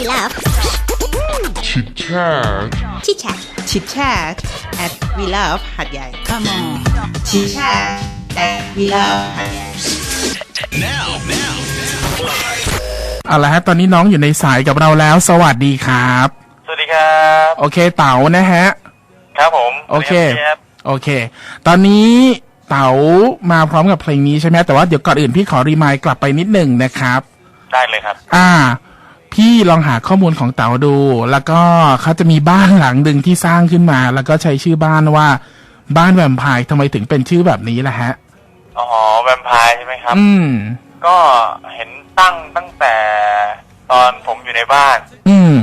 we love chit chat, chit chat chit chat at we love หัดใหญ่ Come on. chit chat at we love หัดใหญ่เอาละฮะตอนนี้น้องอยู่ในสายกับเราแล้ว สวัสดีครับ สวัสดีครับ โอเคเต๋านะฮะ ครับผมโอเคสวัสดีรับโอเค ตอนนี้เต๋ามาพร้อมกับเพลงนี้ใช่ไหมแต่ว่าเดี๋ยวก่อนอื่นพี่ขอรีมายด์กลับไปนิดหนึ่งนะครับ ได้เลยครับ อ่า พี่ลองหาข้อมูลของเต๋าดู แล้วก็เขาจะมีบ้านหลังหนึ่งที่สร้างขึ้นมา แล้วก็ใช้ชื่อบ้านว่า บ้านแวมไพร์ทำไมถึงเป็นชื่อแบบนี้ล่ะฮะ อ๋อ แวมไพร์ใช่ไหมครับ อืม ก็เห็นตั้งตั้งแต่ตอนผมอยู่ในบ้าน อืม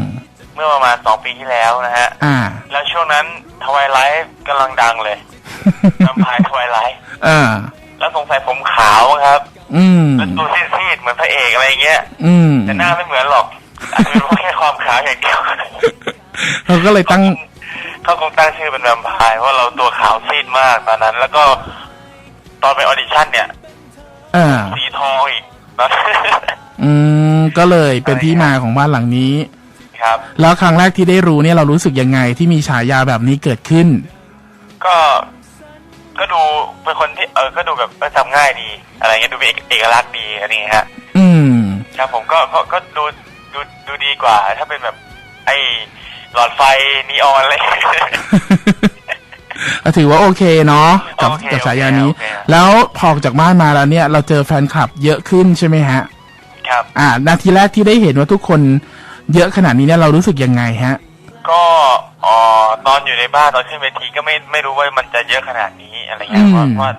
เมื่อประมาณสองปีที่แล้วนะฮะ อ่า แล้วช่วงนั้นทวายไลท์กำลังดังเลยแวมไพร์ทวายไลท์อ่า แล้วสงสัยผมขาวครับ อืม แล้วตัวซีดๆเหมือนพระเอกอะไรเงี้ย อืม แต่หน้าไม่เหมือนหรอก อาจจะเป็นเพราะแค่ความขาวอย่างเดียวเขาก็เลยตั้งเขาคงตั้งชื่อเป็นแวมไพร์เพราะเราตัวขาวซีดมากตอนนั้น แล้วก็ตอนไปออดิชั่นเนี่ยอ่าสีทองอีกตอนอืมก็เลยเป็นที่มาของบ้านหลังนี้ ครับ แล้วครั้งแรกที่ได้รู้เนี่ยเรารู้สึกยังไงที่มีฉายาแบบนี้เกิดขึ้น ก็ก็ดูเป็นคนที่เออก็ดูแบบเออจำง่ายดี อะไรเงี้ยดูเป็นเอกเอกลักษณ์ดีอะไรเงี้ยฮะ อืม ครับผมก็ก็ก็ดู ดูดูดีกว่า ถ้าเป็นแบบ ไอ้หลอดไฟนีออนอะไรก็ถือว่าโอเคเนาะกับโอเคกับฉายานี้ โอเคโอเคแล้วพอออกจากบ้านมาแล้วเนี่ย เราเจอแฟนคลับเยอะขึ้นใช่ไหมฮะ ครับ อ่า นาทีแรกที่ได้เห็นว่าทุกคนเยอะขนาดนี้เนี่ยเรารู้สึกยังไงฮะ ก็อ๋อตอนอยู่ในบ้านตอนขึ้นเวทีก็ไม่ไม่รู้ว่ามันจะเยอะขนาดนี้อะไรเงี้ยอืม เพราะว่า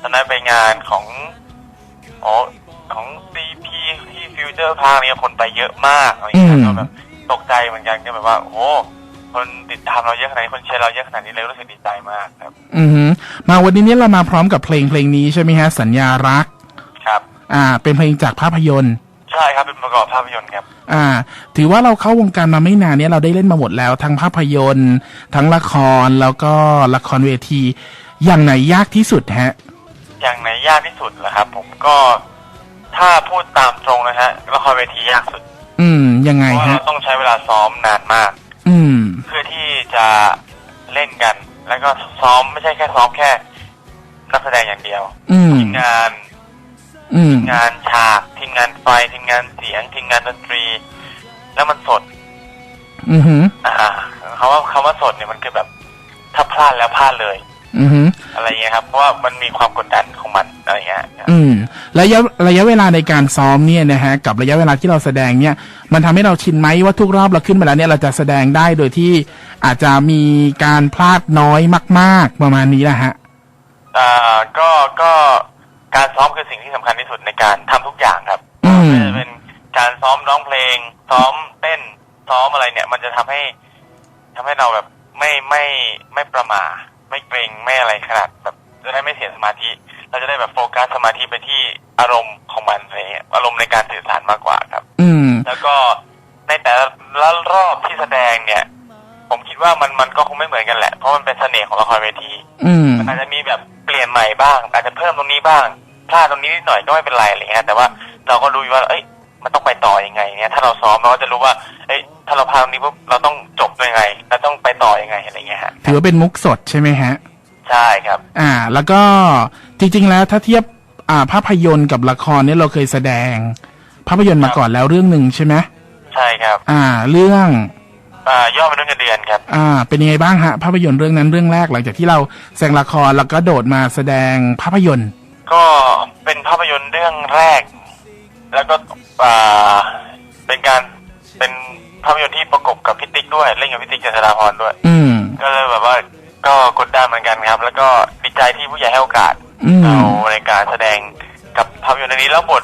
ตอนนั้นไปงานของอ๋อของซีพีที่ ฟิวเจอร์พาร์เนี่ยคนไปเยอะมากอะไรเงี้ยก็แบบตกใจเหมือนกันก็แบบว่าโอ้โหคนติดตามเราเยอะขนาดนี้คนเชียร์เราเยอะขนาดนี้เลยรู้สึกดีใจมากครับ อือหือมาวันนี้เนี่ยเรามาพร้อมกับเพลงเพลงนี้ใช่ไหมฮะสัญญารักครับ อ่า เป็นเพลงจากภาพยนตร์ ใช่ครับเป็นประกอบภาพยนตร์ครับ อ่า ถือว่าเราเข้าวงการมาไม่นานเนี่ยเราได้เล่นมาหมดแล้วทั้งภาพยนตร์ ทั้งละครแล้วก็ละครเวที อย่างไหนยากที่สุดฮะ อย่างไหนยากที่สุดเหรอครับ ผมก็ ถ้าพูดตามตรงนะฮะละครเวทียากสุด อืม ยังเพไงราะว่าฮะ เราต้องใช้เวลาซ้อมนานมาก อืม เพื่อที่จะเล่นกัน แล้วก็ซ้อมไม่ใช่แค่ซ้อมแค่นักแสดงอย่างเดียวอืม ทีมงานอืม งานฉากทีมงานไฟทีมงานเสียงทีมงานดนตรี แล้วมันสด อือหืออ่าคำว่าคำว่าสดเนี่ยมันคือแบบ ถ้าพลาดแล้วพลาดเลยอือหือ อะไรเงี้ยครับ เพราะว่ามันมีความกดดันของมันอะไรเงี้ยอืมระยะระยะเวลาในการซ้อมเนี่ยนะฮะกับระยะเวลาที่เราแสดงเนี่ย มันทำให้เราชินไหมว่าทุกรอบเราขึ้นมาแล้วเนี่ยเราจะแสดงได้โดยที่อาจจะมีการพลาดน้อยมาก ๆ ประมาณนี้นะฮะอ่าก็ก็การซ้อมคือสิ่งที่สำคัญที่สุดในการทำทุกอย่างครับอืมไม่ว่าจะเป็นการซ้อมร้องเพลง ซ้อมเต้นซ้อมอะไรเนี่ย มันจะทำให้ทำให้เราแบบไม่ไม่ไม่ประมาท ไม่เกรงไม่อะไรขนาดแบบจะได้ไม่เสียสมาธิ เราจะได้แบบโฟกัสสมาธิไปที่อารมณ์ของมันอะไรเงี้ยอารมณ์ในการสื่อสารมากกว่าครับ อืม แล้วก็ในแต่ละรอบที่แสดงเนี่ย ผมคิดว่ามันมันก็คงไม่เหมือนกันแหละ เพราะมันเป็นเสน่ห์ของละครเวทีอืม มันอาจจะมีแบบเปลี่ยนใหม่บ้าง อาจจะเพิ่มตรงนี้บ้างพลาดตรงนี้นิดหน่อยก็ไม่เป็นไรอะไรเงี้ยแต่ว่าเราก็รู้อยู่ว่า เอ้ยมันต้องไปต่อยังไงเนี่ยถ้าเราซ้อมเราก็จะรู้ว่า เอ้ย ถ้าเราพลาดตรงนี้ปุ๊บเราต้องจบยังไงเราต้องไปต่อยังไงอะไรเงี้ยฮะถือว่าเป็นมุกสดใช่ไหมฮะ ใช่ครับ อ่า แล้วก็จริง ๆ แล้วถ้าเทียบอ่าภาพยนตร์กับละครเนี่ยเราเคยแสดง ภาพยนตร์มาก่อนแล้วเรื่องหนึ่งใช่ไหมใช่ครับ อ่า เรื่อง อ่ายอดมนุษย์เงินเดือนครับ อ่า เป็นยังไงบ้างฮะ ภาพยนตร์เรื่องนั้นเรื่องแรกหลังจากที่เราแสดงละครแล้วก็โดดมาแสดงภาพยนตร์ ก็เป็นภาพยนตร์เรื่องแรก แล้วก็อ่าเป็นการเป็น ภาพยนตร์ที่ประกบกับพิติกด้วยเล่นกับพิติกเจษฎาพรด้วย อืม ก็เลยแบบว่าก็กดดันเหมือนกันครับ แล้วก็ดีใจที่ผู้ใหญ่ให้โอกาสอืม เราในการแสดงกับภาพยนตร์เรื่องนี้แล้วบท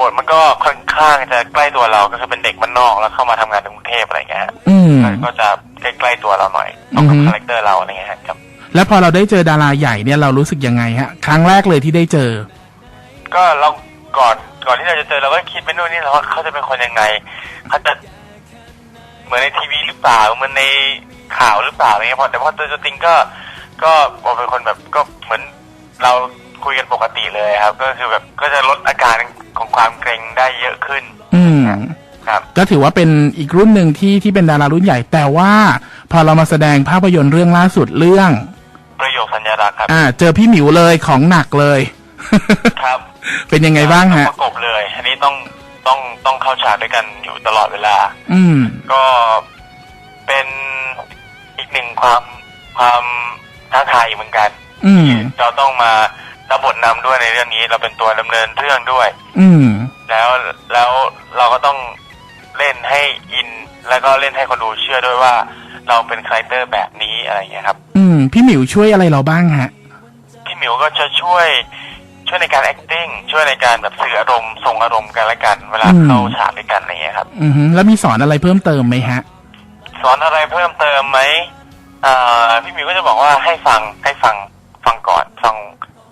บทมันก็ค่อนข้างจะใกล้ตัวเราก็คือเป็นเด็กบ้านนอกแล้วเข้ามาทำงานในกรุงเทพอะไรเงี้ยฮะอืมก็จะใกล้ๆตัวเราหน่อยตรงกับอือฮึ คาแรคเตอร์เราอะไรเงี้ยฮะครับ แล้วพอเราได้เจอดาราใหญ่เนี่ยเรารู้สึกยังไงฮะ ครั้งแรกเลยที่ได้เจอ ก็เราก่อนก่อนที่เราจะเจอเราก็คิดไปนู่นนี่แล้วว่าเขาจะเป็นคนยังไงเขาจะ เหมือนในทีวีหรือเปล่าเหมือนในข่าวหรือเปล่าอะไรเงี้ยพอแต่พอเจอตัวจริงก็ก็บอกเป็นคนแบบก็เหมือนเราคุยกันปกติเลยครับ ก็คือแบบก็จะลดอาการของความเกรงได้เยอะขึ้น อืมครับก็ถือว่าเป็นอีกรุ่นหนึ่งที่ที่เป็นดารารุ่นใหญ่ แต่ว่าพอเรามาแสดงภาพยนตร์เรื่องล่าสุดเรื่อง ประโยคสัญลักษณ์ครับ อ่า เจอพี่หมิวเลยของหนักเลย ครับ เป็นยังไงบ้างฮะประกบเลย อันนี้ต้อง ต้องต้องเข้าฉากด้วยกันอยู่ตลอดเวลา อืม ก็เป็นอีกหนึ่งความความท้าทายเหมือนกันอืมเราต้องมารับบทนำด้วยในเรื่องนี้ เราเป็นตัวดำเนินเรื่องด้วย อืม แล้วแล้วเราก็ต้องเล่นให้อิน แล้วก็เล่นให้คนดูเชื่อด้วยว่า เราเป็นคาแรคเตอร์แบบนี้อะไรอย่างเงี้ยครับ อืม พี่หมิวช่วยอะไรเราบ้างฮะ พี่หมิวก็จะช่วย ช่วยในการ acting ช่วยในการแบบสื่ออารมณ์ส่งอารมณ์กันและกัน เวลาอืม เข้าฉากด้วยกันอะไรอย่างเงี้ยครับ อือฮึแล้วมีสอนอะไรเพิ่มเติมไหมฮะ สอนอะไรเพิ่มเติมไหมอ่าพี่หมิวก็จะบอกว่าให้ฟังให้ฟังฟังก่อนฟัง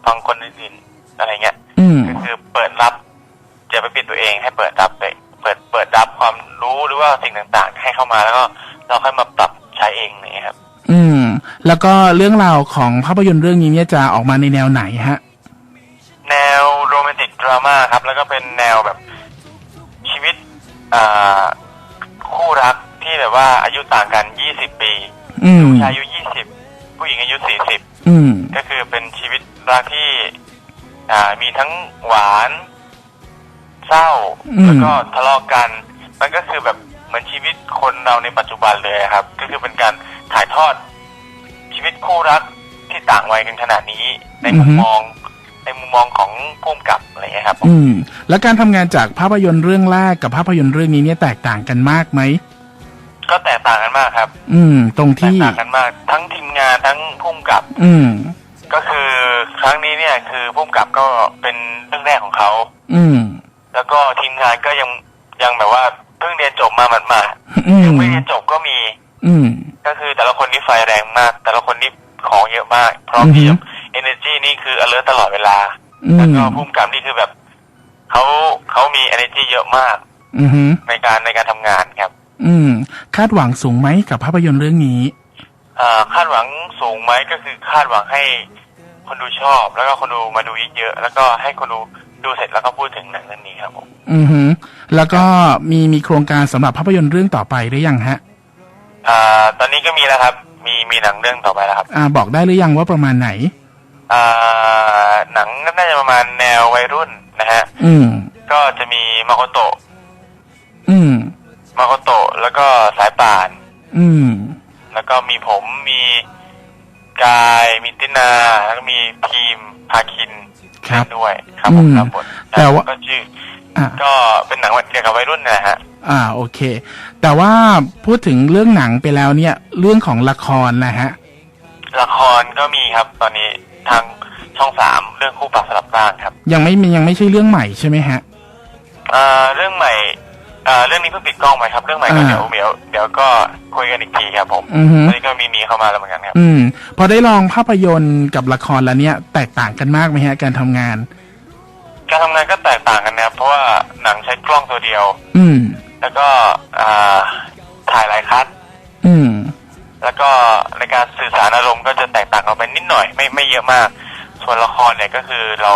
ฟังคนอื่นๆอะไรเงี้ย อืม ก็คือเปิดรับอย่าไปปิดตัวเองให้เปิดรับเลยเปิดเปิดรับความรู้หรือว่าสิ่งต่างๆ ให้เข้ามาแล้วก็เราค่อยมาปรับใช้เองอะไรเงี้ยครับ อืม แล้วก็เรื่องราวของภาพยนตร์เรื่องนี้เนี่ยจะออกมาในแนวไหนฮะ แนวโรแมนติกดราม่าครับ แล้วก็เป็นแนวแบบชีวิตอ่าคู่รักที่แบบว่าอายุต่างกัน 20 ปีอืม ผู้ชายอายุ 20 ผู้หญิงอายุ 40 อืม ก็คือเป็นชีวิตรักที่อ่ามีทั้งหวาน เศร้า อืม แล้วก็ทะเลาะกัน มันก็คือแบบเหมือนชีวิตคนเราในปัจจุบันเลยครับ ก็คือเป็นการถ่ายทอดชีวิตคู่รักที่ต่างวัยกันขนาดนี้ในมุมมอง ในมุมมองของผู้กำกับอะไรเงี้ยครับอืม แล้วการทำงานจากภาพยนตร์เรื่องแรกกับภาพยนตร์เรื่องนี้เนี่ยแตกต่างกันมากไหมก็แตกต่างกันมากครับ อืม ตรงแตกที่ต่างกันมาก ทั้งทีมงานทั้งผู้กำกับ อืม ก็คือครั้งนี้เนี่ย คือผู้กำกับก็เป็นเรื่องแรกของเขาอืม แล้วก็ทีมงานก็ยังยังแบบว่าเพิ่งเรียนจบมาหมาดอืๆมยังไม่เรียนจบก็มี อืม ก็คือแต่ละคนนี่ไฟแรงมาก แต่ละคนนี่ของเยอะมาก พร้อมอือฮึที่จะ energy นี่คือ alert ตลอดเวลา อืแล้วมก็พุ่มกับนี่คือแบบเขาเขามี energy เยอะมากอืมฮึในการในการทำงานครับอืม คาดหวังสูงไหมกับภาพยนตร์เรื่องนี้อ่าคาดหวังสูงไหมก็คือคาดหวังให้คนดูชอบ แล้วก็คนดูมาดูเยอะๆแล้วก็ให้คนดูดูเสร็จแล้วก็พูดถึงหนังเรื่องนี้ครับผมอือฮึแล้วก็มีมีโครงการสำหรับภาพยนตร์เรื่องต่อไปหรือยังฮะอ่าตอนนี้ก็มีแล้วครับ มีมีหนังเรื่องต่อไปแล้วครับ อ่า บอกได้หรือยังว่าประมาณไหน อ่าหนังน่าจะประมาณแนววัยรุ่นนะฮะอืม ก็จะมีมาโคโตะอืมมาโคโตะแล้วก็สายป่าน อืม แล้วก็มีผมมีกายมีตินาแล้วก็มีทีมพาคินครับด้วยครับผมอืมรับบทแต่ว่า ก็ชื่ออ่า ก็เป็นหนังเกี่ยวกับวัยรุ่นนะฮะ อ่าโอเค แต่ว่าพูดถึงเรื่องหนังไปแล้วเนี่ย เรื่องของละครนะฮะ ละครก็มีครับตอนนี้ ทางช่องสามเรื่องคู่ปรับสลับร่างครับยังไม่มียังไม่ใช่เรื่องใหม่ใช่ไหมฮะ อ่าเรื่องใหม่อ่าเรื่องนี้เพิ่งปิดกล้องไปครับ เรื่องใหม่ก็อ่า เดี๋ยวเดี๋ยวเดี๋ยวก็คุยกันอีกทีครับผมอือฮึตอนนี้ก็มีมีเข้ามาแล้วเหมือนกันครับ อืม พอได้ลองภาพยนตร์กับละครแล้วเนี่ย แตกต่างกันมากไหมฮะ การทำงาน การทำงานก็แตกต่างกันนะครับเพราะว่าหนังใช้กล้องตัวเดียว อืม แล้วก็อ่าถ่ายหลายคัดอืม แล้วก็ในการสื่อสารอารมณ์ก็จะแตกต่างกันไปนิดหน่อยไม่ไม่เยอะมาก ส่วนละครเนี่ยก็คือเรา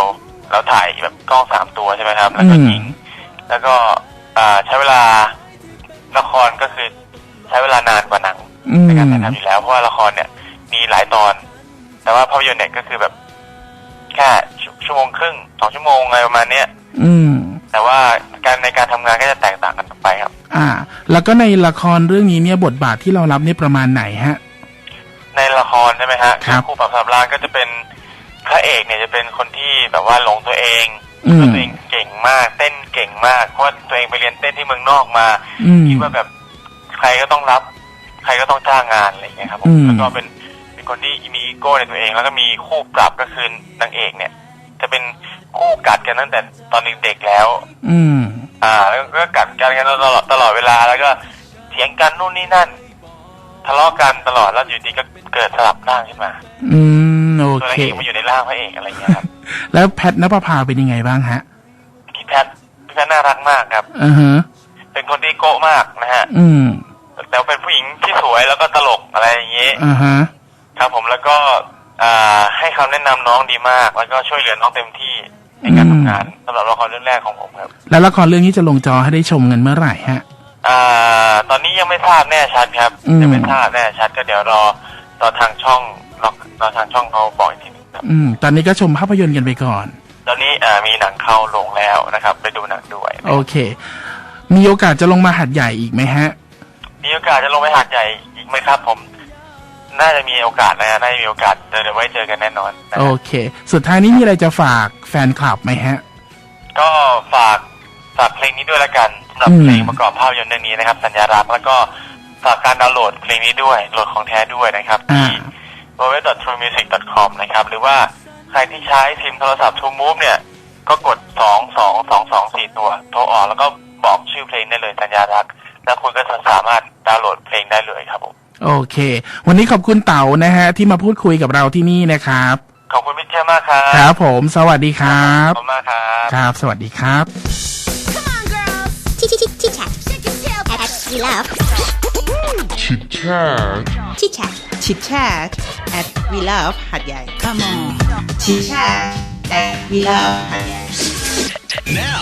เราถ่ายแบบกล้องสามตัวใช่ไหมครับ แล้วก็ยิง แล้วก็อ่าใช้เวลาละครก็คือใช้เวลานานกว่าหนังอืมในการถ่ายทำอยู่แล้วเพราะว่าละครเนี่ย มีหลายตอน แต่ว่าภาพยนตร์เนี่ยก็คือแบบแค่ชั่วชั่วโมงครึ่งสองชั่วโมงอะไรประมาณเนี้ยอืม แต่ว่าการในการทำงานก็จะแตกต่างกันออกไปครับ อ่า แล้วก็ในละครเรื่องนี้เนี่ยบทบาทที่เรารับเนี่ยประมาณไหนฮะ ในละครใช่ไหมฮะครับคู่ปรับสับรางก็จะเป็นพระเอกเนี่ยจะเป็นคนที่แบบว่าหลงตัวเองอืมตัวเองเก่งมากเต้นเก่งมากเพราะว่าตัวเองไปเรียนเต้นที่เมืองนอกมาอืมคิดว่าแบบใครก็ต้องรับ ใครก็ต้องจ้างงานอะไรอย่างเงี้ยครับผอืมมแล้วก็เป็นเป็นคนที่มีอีโก้ในตัวเอง แล้วก็มีคู่ปรับก็คือนางเอกเนี่ย จะเป็นคู่กัดกันตั้งแต่ตอนเด็กๆแล้ว อืม อ่า แล้วก็กัดกันกันตลอดตลอดเวลาแล้วก็เถียงกันนู่นนี่นั่น ทะเลาะกันตลอดแล้วอยู่ดีก็เกิดสลับร่างขึ้นมา อืมโอตัวนางเคเอกมาอยู่ในร่างพระเอกอะไรอย่างเงี้ยครับ แล้วแพทนภพาเป็นยังไงบ้างฮะพี่แพทพี่แพทน่ารักมากครับ อือฮะเป็นคนที่โก้มากนะฮะ อืมแต่เป็นผู้หญิงที่สวยแล้วก็ตลกอะไรอย่างงี้ อ่าฮะ ครับผมแล้วก็ อ่าให้คำแนะนำน้องดีมาก แล้วก็ช่วยเหลือน้องเต็มที่ในการอืมทำงานสำหรับละครเรื่องแรกของผมครับ แล้วละครเรื่องนี้จะลงจอให้ได้ชมกันเมื่อไหร่ฮะ อ่า ตอนนี้ยังไม่ทราบแน่ชัดครับอืม ยังไม่ทราบแน่ชัดก็เดี๋ยวรอรอทางช่องรอรอทางช่องเขาบอกอีกทีหนึงครับ อืม ตอนนี้ก็ชมภาพยนตร์กันไปก่อน ตอนนี้อ่ามีหนังเข้าลงแล้วนะครับ ไปดูหนังด้วยนะโอเค มีโอกาสจะลงมาหัดใหญ่อีกไหมฮะ มีโอกาสจะลงไปหาดใหญ่อีกไหมครับผม น่าจะมีโอกาสนะฮะน่าจะมีโอกาสเดี๋ยวเดี๋ยวไว้เจอกันแน่นอนนะโอฮะเค สุดท้ายนี้มีอะไรจะฝากแฟนคลับไหมฮะ ก็ฝากฝากเพลงนี้ด้วยละกันสำหรับอืม เพลงประกอบภาพยนตร์เรื่องนี้นะครับ สัญญารักแล้วก็ฝากการดาวน์โหลดเพลงนี้ด้วยโหลดของแท้ด้วยนะครับ อ่าที่ www.truemusic.com นะครับ หรือว่าใครที่ใช้ซิมโทรศัพท์ True Move เนี่ย ก็กดสองสองสองสองสี่ตัว โทรออกแล้วก็บอกชื่อเพลงได้เลยสัญญารัก แล้วคุณก็จะสามารถดาวน์โหลดเพลงได้เลยครับผม โอเค วันนี้ขอบคุณเต๋านะฮะ ที่มาพูดคุยกับเราที่นี่นะครับ ขอบคุณพี่เจ้มากครับครับผม สวัสดีครับ ขอบคุณมากครับ ครับ สวัสดีครับ Come on, girls. Chit chat. Chit chat. Shake your tail. At we love. Chit Chat. Chit chat. Chit Chat at We Love หัดใหญ่ Come on Chit Chat at We Love หัดใหญ่ Now,